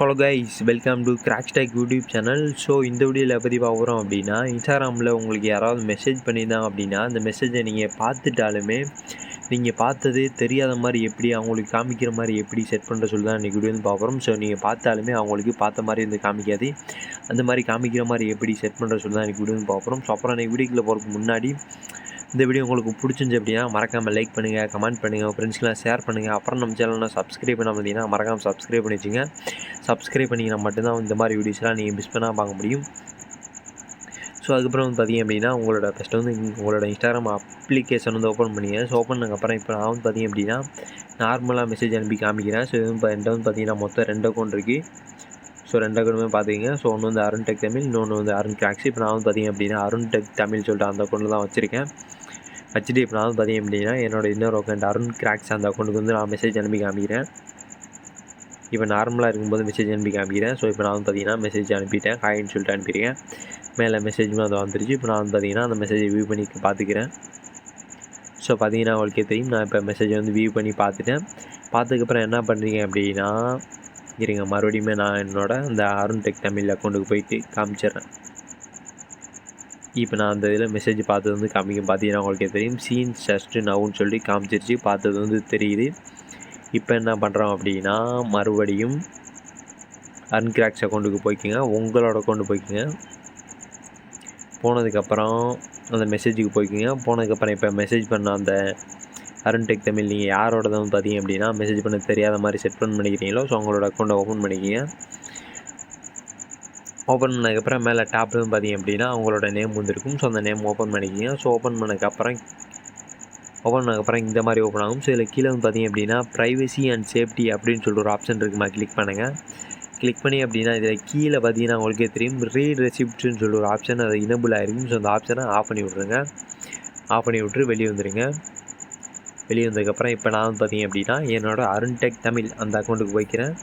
Hello guys welcome to crack stock YouTube channel so இந்த வீடியோவில் பற்றி பார்க்குறோம் அப்படின்னா இன்ஸ்டாகிராமில் உங்களுக்கு யாராவது மெசேஜ் பண்ணியிருந்தாங்க அப்படின்னா அந்த மெசேஜை நீங்கள் பார்த்துட்டாலுமே நீங்கள் பார்த்தது தெரியாத மாதிரி எப்படி அவங்களுக்கு காமிக்கிற மாதிரி எப்படி செட் பண்ணுற சொல்லி தான் இன்றைக்கி வீடியோ வந்து பார்க்குறோம் ஸோ நீங்கள் பார்த்தாலுமே அவங்களுக்கு பார்த்த மாதிரி வந்து காமிக்காது. அந்த மாதிரி காமிக்கிற மாதிரி எப்படி செட் பண்ணுற சொல்லி தான் இன்றைக்கி வீடியோ வந்து பார்க்குறோம் ஸோ அப்புறம் இன்றைக்கி வீடியோக்குள்ளே போகிறதுக்கு முன்னாடி இந்த வீடியோ உங்களுக்கு பிடிச்சிருந்துச்சு அப்படின்னா மறக்காமல் லைக் பண்ணுங்கள் கமெண்ட் பண்ணுங்கள் ஃப்ரெண்ட்ஸ்க்கெலாம் ஷேர் பண்ணுங்கள் அப்புறம் நம்ம சேனலில் சப்ஸ்கிரைப் பண்ண முடியும்னா மறக்காமல் சப்ஸ்கிரைப் பண்ணி வச்சுங்க சப்ஸ்கிரைப் பண்ணிங்கன்னா மட்டும்தான் இந்த மாதிரி வீடியோஸ்லாம் நீங்கள் மிஸ் பண்ணால் பார்க்க முடியும். ஸோ அதுக்கப்புறம் வந்து பார்த்தீங்க அப்படின்னா உங்களோட ஃபஸ்ட்டு வந்து உங்களோட இன்ஸ்டாகிராம் அப்ளிகேஷன் வந்து ஓப்பன் பண்ணிங்க. ஸோ ஓப்பன் பண்ணதுக்கப்புறம் இப்போ நான் வந்து பார்த்தீங்க அப்படின்னா நார்மலாக மெசேஜ் அனுப்பி காமிக்கிறேன். ஸோ இது வந்து ரெண்டு வந்து பார்த்திங்கன்னா மொத்தம் ரெண்டு அக்கௌண்ட் இருக்குது ஸோ ரெண்டு அக்கௌண்ட்டுமே பார்த்துக்கிங்க ஸோ ஒன்று வந்து அருண் டெக் தமிழ் இன்னொன்று வந்து அருண் கிராக்ஸ் இப்போ நான் வந்து பார்த்தீங்க அப்படின்னா அருண் டெக் தமிழ் சொல்லிட்டு அந்த அக்கௌண்ட்டில் தான் வச்சுருக்கேன். வச்சுட்டு இப்போ நான் வந்து பார்த்தீங்க அப்படின்னா என்னோட இன்னொரு அக்கௌண்ட் அருண் கிராக்ஸ் அந்த அக்கௌண்ட்டுக்கு வந்து நான் மெசேஜ் அனுப்பி காமிக்கிறேன். இப்போ நார்மலாக இருக்கும்போது மெசேஜ் அனுப்பி காமிக்கிறேன். ஸோ இப்போ நான் வந்து பார்த்தீங்கன்னா மெசேஜ் அனுப்பிட்டேன் ஹாய்னு சொல்லிட்டு அனுப்பியிருக்கேன் மேலே மெசேஜுமே அது வந்துருச்சு. இப்போ நான் வந்து பார்த்தீங்கன்னா அந்த மெசேஜை வியூ பண்ணி பார்த்துக்கிறேன் ஸோ பார்த்தீங்கன்னா உங்களுக்கே தெரியும். நான் இப்போ மெசேஜை வந்து வியூ பண்ணி பார்த்துட்டேன் பார்த்ததுக்கப்புறம் என்ன பண்ணுறீங்க அப்படின்னா இருங்க மறுபடியுமே நான் என்னோட அந்த அருண் டெக் தமிழ் அக்கௌண்ட்டுக்கு போயிட்டு காமிச்சிடுறேன். இப்போ நான் அந்த இதில் மெசேஜ் பார்த்தது வந்து காமிக்கும். பார்த்தீங்கன்னா உங்களுக்கு தெரியும். சீன் ஜஸ்ட்டு நவுன்னு சொல்லி காமிச்சிருச்சு. பார்த்தது வந்து தெரியுது. இப்போ என்ன பண்ணுறோம் அப்படின்னா மறுபடியும் அன்கிராக்ஸ் அக்கௌண்ட்டுக்கு போய்க்குங்க. உங்களோட அக்கௌண்ட்டு போய்க்குங்க. போனதுக்கப்புறம் அந்த மெசேஜுக்கு போய்க்குங்க. போனதுக்கப்புறம் இப்போ மெசேஜ் பண்ண அந்த அருண் டெக் தமிழ் நீங்கள் யாரோட தான் பார்த்தீங்க அப்படின்னா மெசேஜ் பண்ண தெரியாத மாதிரி செட் பண்ண பண்ணிக்கிறீங்களோ ஸோ உங்களோட அக்கௌண்ட்டை ஓப்பன் பண்ணிக்கிங்க. ஓப்பன் பண்ணதுக்கப்புறம் மேலே டாப்லேருந்து பார்த்தீங்க அப்படின்னா அவங்களோட நேம் வந்துருக்கும். ஸோ அந்த நேம் ஓப்பன் பண்ணிக்கிங்க. ஸோ ஓப்பன் பண்ணதுக்கப்புறம் ஓப்பன் பண்ணதுக்கப்புறம் இந்த மாதிரி ஓப்பன் ஆகும். ஸோ இதில் கீழே வந்து பார்த்தீங்க அப்படின்னா ப்ரைவசி அண்ட் சேஃப்டி அப்படின்னு சொல்லிட்டு ஒரு ஆப்ஷன் இருக்குமா? கிளிக் பண்ணுங்கள் கிளிக் பண்ணி அப்படின்னா இதில் கீழே பார்த்தீங்கன்னா உங்களுக்கே தெரியும். ரீட் ரெசிப்ட்னு சொல்லிட்டு ஒரு ஆப்ஷன் அது இனபிள் ஆகிருக்கும் ஸோ அந்த ஆப்ஷனை ஆஃப் பண்ணி விட்ருங்க ஆஃப் பண்ணி விட்டு வெளியே வந்துடுங்க வெளியே வந்ததுக்கப்புறம் இப்போ நான் வந்து பார்த்தீங்க அப்படின்னா என்னோடய அருண்டெக் தமிழ் அந்த அக்கௌண்ட்டுக்கு போய்க்கிறேன்.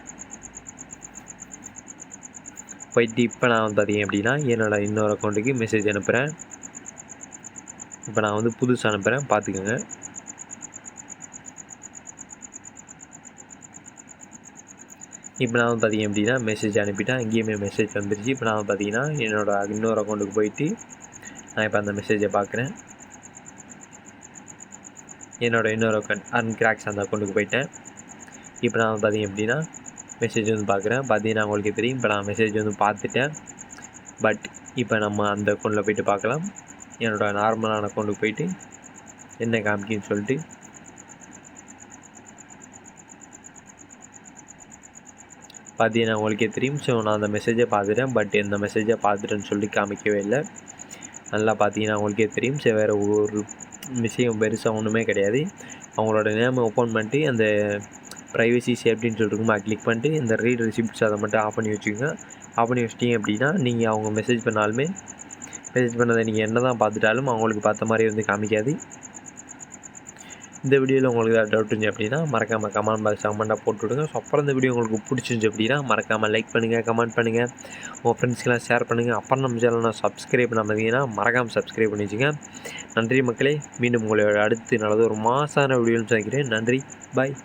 போயிட்டு இப்போ நான் வந்து பார்த்தீங்க அப்படின்னா என்னோடய இன்னொரு அக்கௌண்ட்டுக்கு மெசேஜ் அனுப்புகிறேன் இப்போ நான் வந்து புதுசு அனுப்புகிறேன் பார்த்துக்கோங்க இப்போ நான் வந்து பார்த்தீங்க அப்படின்னா மெசேஜ் அனுப்பிட்டேன் அங்கேயுமே மெசேஜ் வந்துருச்சு. இப்போ நான் பார்த்தீங்கன்னா என்னோடய இன்னொரு அக்கௌண்ட்டுக்கு போயிட்டு நான் இப்போ அந்த மெசேஜை பார்க்குறேன் என்னோடய இன்னொரு அக்கௌண்ட் அன் கிராக்ஸ் அந்த அக்கௌண்ட்டுக்கு போயிட்டேன். இப்போ நான் பார்த்தீங்க அப்படின்னா மெசேஜ் வந்து பார்க்குறேன். பார்த்தீங்கன்னா உங்களுக்கு தெரியும். இப்போ நான் மெசேஜ் வந்து பார்த்துட்டேன். பட் இப்போ நம்ம அந்த அக்கௌண்ட்டில் போய்ட்டு பார்க்கலாம். என்னோடய நார்மலான அக்கௌண்ட்டுக்கு போயிட்டு என்ன காமிக்கின்னு சொல்லிட்டு. பார்த்தீங்கன்னா உங்களுக்கே தெரியும். ஸோ நான் அந்த மெசேஜை பார்த்துட்டேன். பட் இந்த மெசேஜை பார்த்துட்டேன்னு சொல்லி காமிக்கவே இல்லை. நல்லா பார்த்தீங்கன்னா உங்களுக்கே தெரியும். ஸோ வேறு ஒரு விஷயம் பெருசாக ஒன்றுமே கிடையாது. அவங்களோட நேமை ஓப்பன் பண்ணிட்டு அந்த ப்ரைவசி சேஃப்டின்னு சொல்லிட்டுருக்குமா கிளிக் பண்ணிட்டு இந்த ரீட் ரிசிப்ட்ஸ் அதை மட்டும் ஆஃப் பண்ணி வச்சுக்கோங்க. ஆஃப் பண்ணி வச்சிட்டிங்க அப்படின்னா நீங்கள் அவங்க மெசேஜ் பண்ணாலுமே மெசேஜ் பண்ணதை நீங்கள் என்ன தான் பார்த்துட்டாலும் அவங்களுக்கு பார்த்த மாதிரி வந்து காமிக்காது. இந்த வீடியோவில் உங்களுக்கு ஏதாவது டவுட் இருந்துச்சு அப்படின்னா மறக்காமல் கமெண்ட் பாக்ஸ் கமெண்ட்டாக போட்டு விடுங்க. ஸோ அப்புறம் இந்த வீடியோ உங்களுக்கு பிடிச்சிருந்துச்சு அப்படின்னா மறக்காமல் லைக் பண்ணுங்கள் கமெண்ட் பண்ணுங்கள் உங்கள் ஃப்ரெண்ட்ஸ்க்கெலாம் ஷேர் பண்ணுங்கள் அப்புறம் நம்ம சேனல் சப்ஸ்கிரைப் பண்ணாமதிங்கன்னா மறக்காமல் சப்ஸ்கிரைப் பண்ணி வச்சுங்க. நன்றி மக்களே. மீண்டும் உங்களோட அடுத்து நல்லது ஒரு மாதமான வீடியோன்னு சந்திக்கிறேன் நன்றி. பாய்